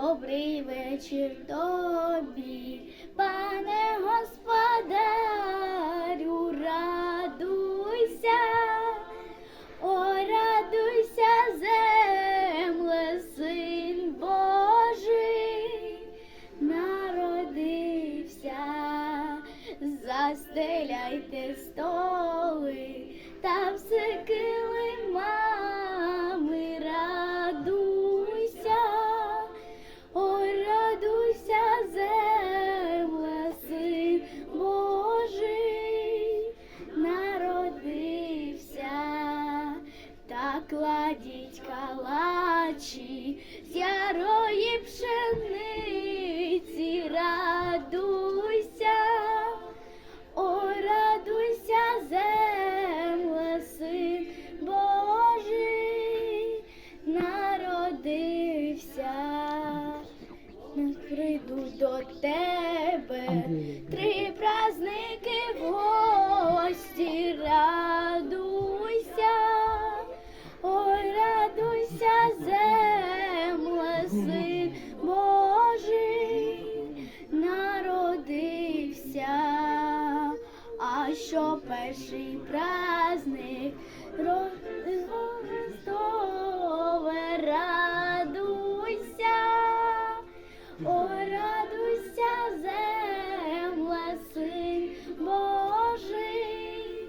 Добрий вечір тобі, пане господарю, радуйся, о, радуйся, земле, син Божий, народився, застеляйте столи та все пшениці, радуйся, о, радуйся, земле, син Божий, народився. Не прийду до тебе, три праздники що перший праздник Христове, радуйся. О, радуйся, земле, син Божий,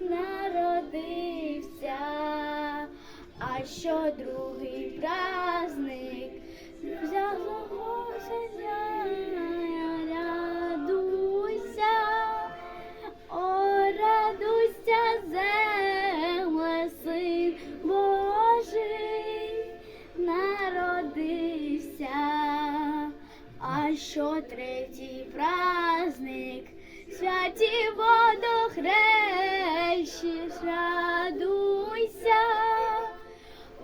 народився, а що другий праздник третій праздник, святі водохрещі, радуйся,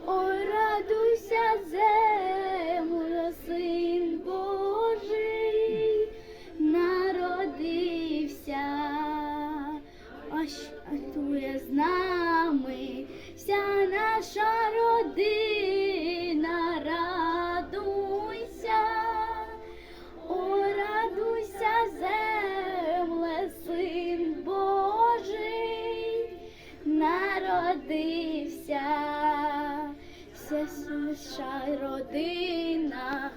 ой, радуйся, земле, син Божий, народився, а тує з нами вся наша народився, вся наша родина,